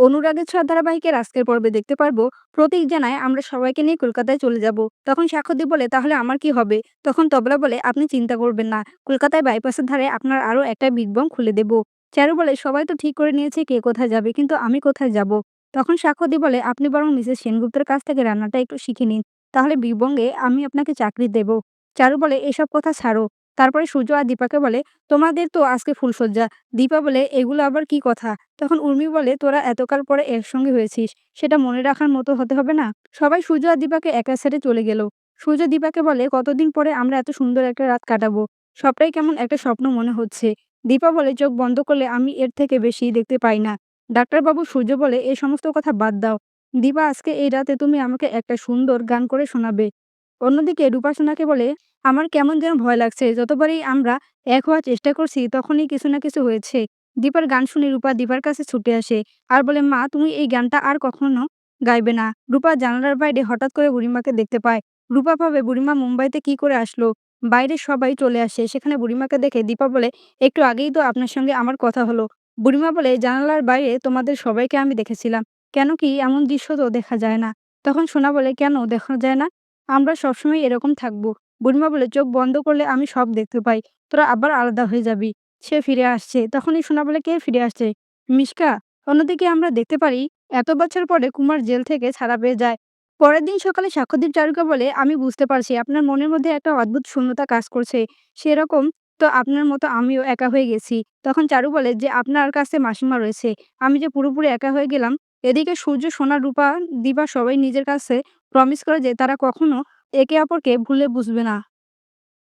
অনুরাগের ছোঁয়া ধারাবাহিকের আজকের পর্বে দেখতে পারব। প্রতীক জানায়, আমরা সবাইকে নিয়ে কলকাতায় চলে যাব। তখন সাক্ষ্যদীপ বলে, তাহলে আমার কি হবে? তখন তবলা বলে, আপনি চিন্তা করবেন না। কলকাতায় বাইপাসের ধারে আপনার আরও একটা বিগ বং খুলে দেব। চারু বলে, সবাই তো ঠিক করে নিয়েছে কে কোথায় যাবে, কিন্তু আমি কোথায় যাব? তখন সাক্ষ্যদীপ বলে, আপনি বরং মিসেস সেনগুপ্তের কাছ থেকে রান্নাটা একটু শিখে নিন। তাহলে বিগ বঙ্গে আমি আপনাকে চাকরি দেব। চারু বলে, এসব কথা ছাড়ো। তারপরে সূর্য আর দীপাকে বলে, তোমাদের তো আজকে ফুলসজ্জা দীপা বলে, এগুলো আবার কি কথা? তখন উর্মি বলে, তোরা এতকাল পরে একসঙ্গে হয়েছিস, সেটা মনে রাখার মতো হতে হবে না। সবাই সূর্য আর দীপাকে একা সাইডে চলে গেল। সূর্য দীপাকে বলে, কতদিন পরে আমরা এত সুন্দর একটা রাত কাটাবো? সবটাই কেমন একটা স্বপ্ন মনে হচ্ছে। দীপা বলে, চোখ বন্ধ করলে আমি এর থেকে বেশি দেখতে পাই না। ডাক্তারবাবু সূর্য বলে এই সমস্ত কথা বাদ দাও। দীপা, আজকে এই রাতে তুমি আমাকে একটা সুন্দর গান করে শোনাবে। অন্যদিকে রূপাসনাকে বলে আমার কেমন যেন ভয় লাগছে। যতবারই আমরা এক হওয়ার চেষ্টা করছি, তখনই কিছু না কিছু হয়েছে। দীপার গান শুনে রূপা দীপার কাছে ছুটে আসে আর বলে, মা, তুমি এই গানটা আর কখনো গাইবে না। রূপা জানালার বাইরে হঠাৎ করে বুড়িমাকে দেখতে পায়। রূপা ভাবে, বুড়িমা মুম্বাইতে কি করে আসলো? বাইরে সবাই চলে আসে। সেখানে বুড়িমাকে দেখে দীপা বলে, একটু আগেই তো আপনার সঙ্গে আমার কথা হলো। বুড়িমা বলে, জানালার বাইরে তোমাদের সবাইকে আমি দেখেছিলাম। কেন কি এমন দৃশ্য তো দেখা যায় না। তখন সোনা বলে, কেন, দেখা যায় না। আমরা সবসময় এরকম থাকব। বুড়িমা বলে, চোখ বন্ধ করলে আমি সব দেখতে পাই, তোরা আবার আলাদা হয়ে যাবি। সে ফিরে আসছে। তখনই সোনা বলে, কে ফিরে আসছে? মিশকা, অন্যদিকে আমরা দেখতে পারি, এত বছর পরে কুমার জেল থেকে ছাড়া পেয়ে যায়। পরের দিন সকালে সাক্ষ্যদীপ চারুকা বলে, আমি বুঝতে পারছি, আপনার মনের মধ্যে একটা অদ্ভুত শূন্যতা কাজ করছে। সেরকম তো আপনার মতো আমিও একা হয়ে গেছি। তখন চারু বলে, যে আপনার কাছে মাসিমা রয়েছে, আমি যে পুরোপুরি একা হয়ে গেলাম, এদিকে সূর্য, সোনা, রূপা দিবা সবাই নিজের কাছে প্রমিস করে যে তারা কখনো একে অপরকে ভুলে বুঝবে না।